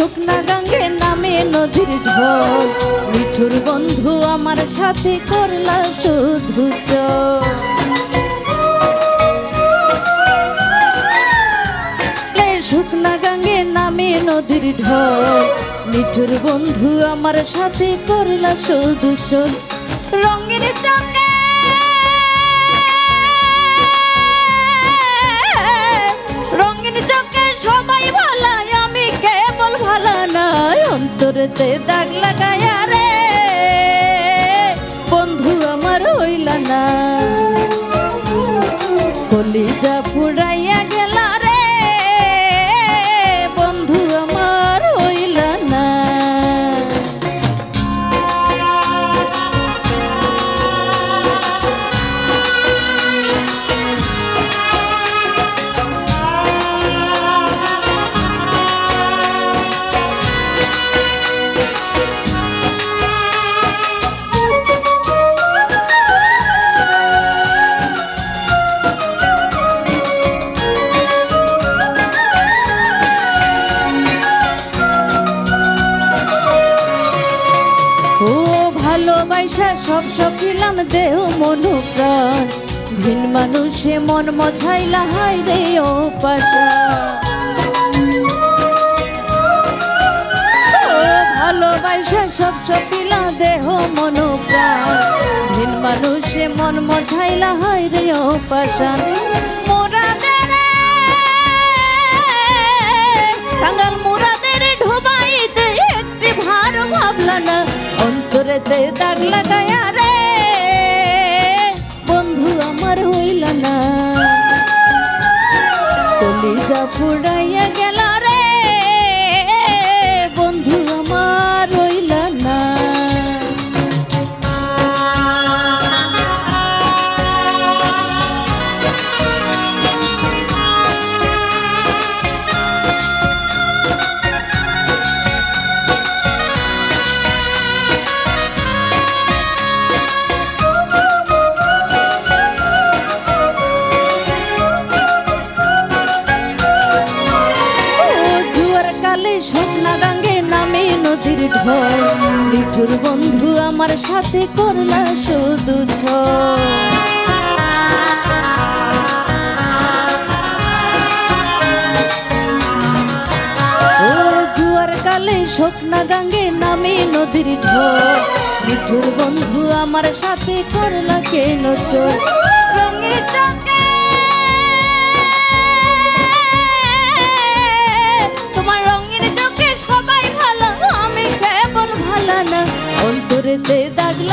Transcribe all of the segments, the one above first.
শুকনা গাঙ্গে নামে নদীর ঢল। মিঠুর বন্ধু আমার সাথে করলা শুধু শুকনা গাঙ্গে নামে নদীর ঢল। মিঠুর বন্ধু আমার সাথে করলা শুধু চল। রঙের চকে অন্তরেতে দাগ লাগাইয়া রে। বন্ধু আমার হইলা না। কলিজা ভালোবাসা সব সকিলাম দেহ মনু প্রাণ ভিন মানুষে মন মছাইলা হাই রে ও পাশা। ভালোবাসা সব সকিলা দেহ মনু প্রাণ ভিন মানুষে মন মছাইলা হাই রে ও পাশা। অন্তরেতে দাগ লাগায়া রে। বন্ধু আমার হইল না। কলিজা ফুড়াইয়া গেল। নদীর ঢল। লিঠুর বন্ধু আমার সাথে করলা শুধু ও জুয়ার কালে স্বপ্না গাঙ্গে নামে নদীর ঢল। লিঠুর বন্ধু আমার সাথে করলা কেন চোর? রঙের চকে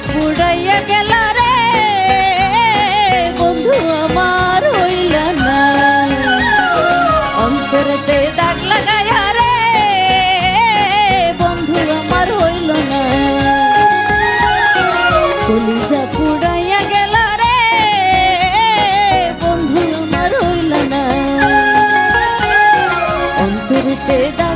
পুড়াইয়া গেল রে। বন্ধু আমার হইলা না। অন্তরেতে দাগ লাগায়া রে। বন্ধু আমার হইল না। কলিজা পুড়াইয়া গেল রে। বন্ধু আমার হইল না। অন্তরেতে দাগ